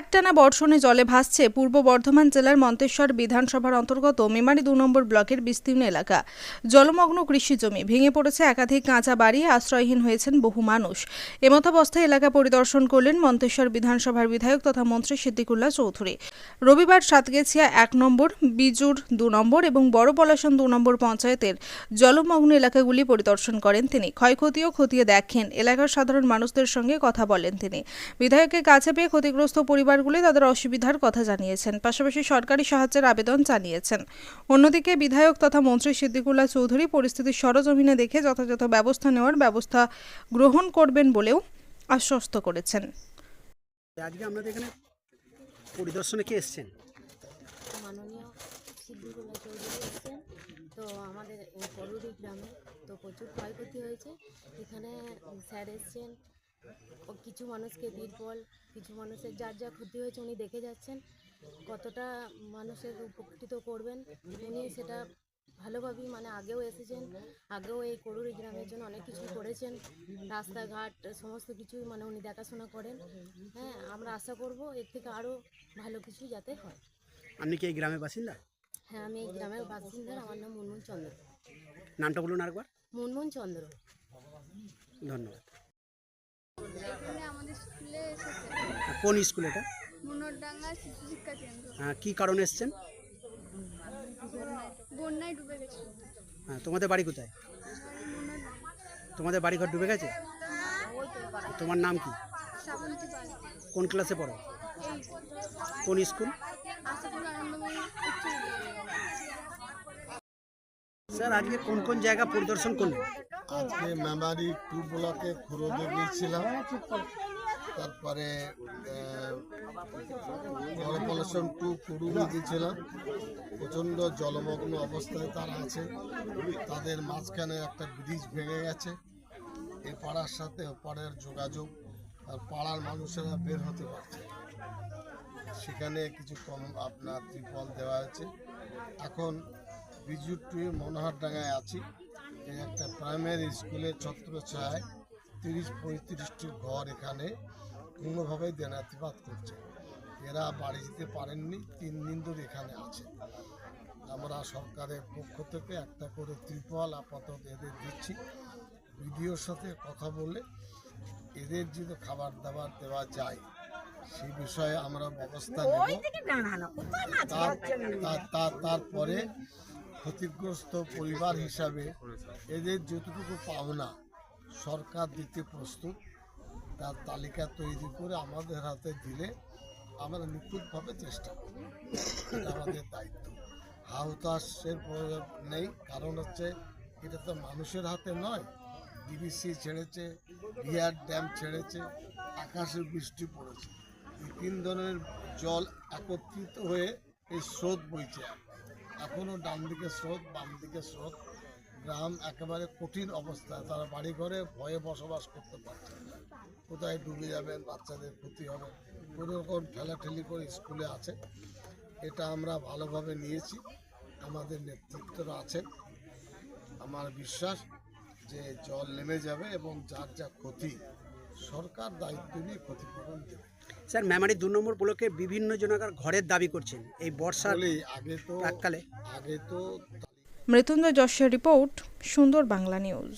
একটানা বর্ষণে জলে ভাসছে পূর্ব বর্ধমান জেলার মন্তেশ্বর বিধানসভার অন্তর্গত মেমারি দু নম্বর ব্লকের বিস্তীর্ণ এলাকা। জলমগ্ন কৃষি জমি ভেঙে পড়েছে একাধিক কাঁচা বাড়ি, আশ্রয়হীন হয়েছেন বহু মানুষ। এমতাবস্থায় এলাকা পরিদর্শন করলেন মন্তেশ্বর বিধানসভার বিধায়ক তথা মন্ত্রী সিদ্দিকুল্লাহ চৌধুরী। রবিবার সাতগেছিয়া এক নম্বর, বিজুর দু নম্বর এবং বড় পলাশন দু নম্বর পঞ্চায়েতের জলমগ্ন এলাকাগুলি পরিদর্শন করেন তিনি। ক্ষয়ক্ষতিও খতিয়ে দেখেন। এলাকার সাধারণ মানুষদের সঙ্গে কথা বলেন তিনি। বিধায়কের কাছে পেয়ে ক্ষতিগ্রস্ত পরিবারগুলি তাদের অসুবিধার কথা জানিয়েছেন। পাশাপাশি সরকারি সাহায্যের আবেদন জানিয়েছেন। অন্যদিকে বিধায়ক তথা মন্ত্রী সিদ্দিকুল্লাহ চৌধুরী পরিস্থিতি সরজমিনে দেখে যথাযথ ব্যবস্থা নেওয়ার ব্যবস্থা গ্রহণ করবেন বলেও আশ্বস্ত করেছেন। আজকে আপনাদের এখানে পরিদর্শনে কে এসছেন? মাননীয় সিদ্দিকুল্লাহ চৌধুরী এসছেন। তো আমাদের এই পরুরি গ্রামে তো প্রচুর ক্ষয়ক্ষতি হয়েছে। এখানে স্যার এসছেন কিছু মানুষকে তিরপল কিছু মানুষের যার যা ক্ষতি হয়েছে উনি দেখে যাচ্ছেন কতটা মানুষের উপকৃত করবেন উনি সেটা ভালোভাবেই মানে আগেও এসেছেন আগেও এই করুরি গ্রামের জন্য অনেক কিছু করেছেন রাস্তাঘাট সমস্ত কিছুই মানে উনি দেখাশোনা করেন। হ্যাঁ আমরা আশা করব এর থেকে আরও ভালো কিছু যাতে হয়। আপনি কি এই গ্রামের বাসিন্দা? হ্যাঁ আমি এই গ্রামের বাসিন্দা আমার নাম মুনমুন চন্দ্র। নামটা বলুন আরেকবার। মুনমুন চন্দ্র। ধন্যবাদ। এখানে আমাদের স্কুলে এসেছে। কোন স্কুল এটা? মনোরডাঙ্গা শিশু শিক্ষা কেন্দ্র। হ্যাঁ, কি কারণে এসছেন? বন্যায় ডুবে গেছে। হ্যাঁ তোমাদের বাড়ি কোথায়? তোমাদের বাড়িঘর ডুবে গেছে? তোমার নাম কি? শ্রাবন্তী পাল। কোন ক্লাসে পড়ো? কোন স্কুল? আশাপুর আনন্দময়ী উচ্চ বিদ্যালয়। স্যার, আজকে কোন কোন জায়গা পরিদর্শন করলেন? আজকে মেমারি টু ব্লকে খুরদে গিয়েছিলাম। তারপরে পলসন টু কুড়ুবে গিয়েছিলাম। প্রচণ্ড জলমগ্ন অবস্থায় তারা আছে। তাদের মাঝখানে একটা ব্রিজ ভেঙে গেছে। এ পাড়ার সাথে ওপারের যোগাযোগ আর পাড়ার মানুষেরা বের হতে পারছে সেখানে কিছু কম আপনার ত্রিপল দেওয়া হয়েছে এখন বিজু টুয়ে মনোহরডাঙ্গায় আছি। একটা প্রাইমারি স্কুলের ছত্র ছায় তিরিশ পঁয়ত্রিশটি ঘর এখানে কোনোভাবেই দেনাতিপাত করছে এরা বাড়ি যেতে পারেননি তিন দিন ধরে এখানে আছে। আমরা সরকারের পক্ষ থেকে একটা করে ত্রিপল আপাতত এদের দিচ্ছি। বিডিওর সাথে কথা বলে এদের যদি খাবার দাবার দেওয়া যায় সেই বিষয়ে আমরা ব্যবস্থা নেব। তার- তার- তার- তারপরে ক্ষতিগ্রস্ত পরিবার হিসাবে এদের যতটুকু পাওনা সরকার দিতে প্রস্তুত, তার তালিকা তৈরি করে আমাদের হাতে দিলে আমরা নিখুঁতভাবে চেষ্টা করব। আমাদের দায়িত্ব। হাহুতাশের প্রয়োজন নেই, কারণ হচ্ছে এটা তো মানুষের হাতে নয়। ডিবিসি ছেড়েছে বিহার ড্যাম ছেড়েছে, আকাশে বৃষ্টি পড়েছে। এই তিন ধরনের জল একত্রিত হয়ে এই স্রোত বইছে। এখনও ডান দিকে স্রোত বাম দিকে স্রোত। গ্রাম একেবারে কঠিন অবস্থায় তারা বাড়ি ঘরে ভয়ে বসবাস করতে পারছে কোথায় ডুবে যাবেন, বাচ্চাদের ক্ষতি হবে? কোনো রকম ঠেলাঠেলি করে স্কুলে আছে। এটা আমরা ভালোভাবে নিয়েছি। আমাদের নেতৃত্বরা আছেন। আমার বিশ্বাস যে জল নেমে যাবে এবং যার যা ক্ষতি, সরকার দায়িত্ব নিয়ে ক্ষতিপূরণ দেবে। স্যার মেমারি দু নম্বর ব্লকে বিভিন্ন জনাকার ঘরের দাবি করছেন। এই বর্ষা আগে তো প্রাককালে। আগে তো মৃত্যুঞ্জয় যশের রিপোর্ট সুন্দর বাংলা নিউজ।